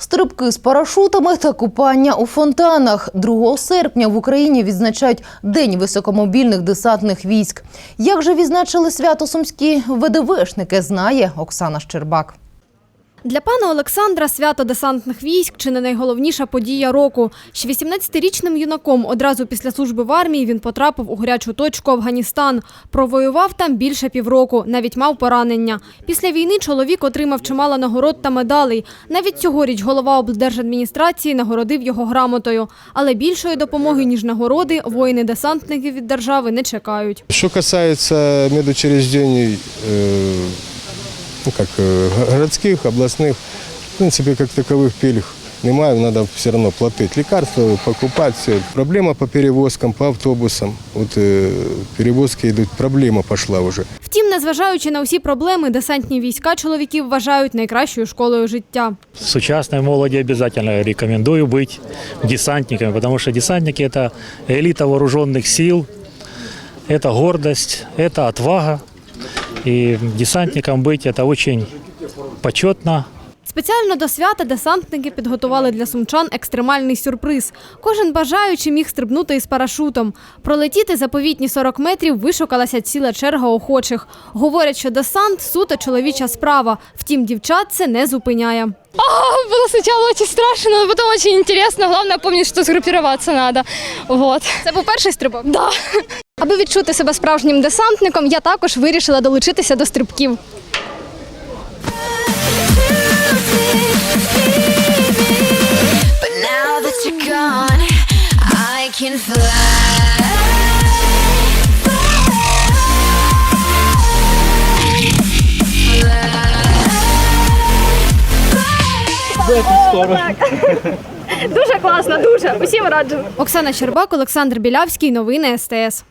Стрибки з парашутами та купання у фонтанах. 2 серпня в Україні відзначають День високомобільних десантних військ. Як же відзначили свято сумські ВДВшники, знає Оксана Щербак. Для пана Олександра свято десантних військ чи не найголовніша подія року. Ще 18-річним юнаком одразу після служби в армії він потрапив у гарячу точку Афганістан. Провоював там більше півроку, навіть мав поранення. Після війни чоловік отримав чимало нагород та медалей. Навіть цьогоріч голова облдержадміністрації нагородив його грамотою. Але більшої допомоги, ніж нагороди, воїни-десантники від держави не чекають. Что касается медучреждений, э, ну, как э, го- городских, областных, в принципе, как таковых пилих немає, надо все равно платить лекарства, покупать. Все. Проблема по перевозкам, по автобусам. Вот э, перевозки идут, проблема пошла уже. Втім, незважаючи на усі проблеми, десантні війська чоловіків вважають найкращою школою життя. Сучасной молоді обязательно рекомендую быть десантниками, потому что десантники – это элита вооруженных сил, это гордость, это отвага. И десантником быть – это очень почетно, Спеціально до свята десантники підготували для сумчан екстремальний сюрприз. Кожен бажаючий міг стрибнути із парашутом. Пролетіти заповітні 40 метрів вишукалася ціла черга охочих. Говорять, що десант суто чоловіча справа. Втім, дівчат це не зупиняє. Было сначала очень страшно, но потом очень интересно. Главное помнить, что сгруппироваться надо. Вот. Це був перший стрибок. Да. Аби відчути себе справжнім десантником, я також вирішила долучитися до стрибків. Дуже класно, дуже. Усім раджу. Оксана Щербак, Олександр Білявський. Новини СТС.